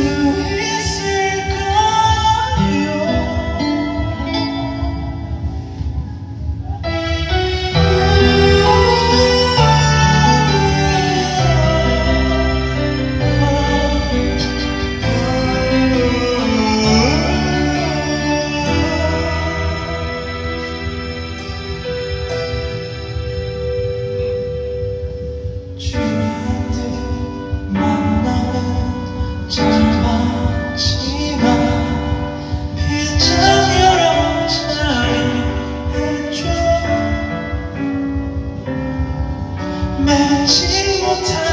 You. 맺지 못한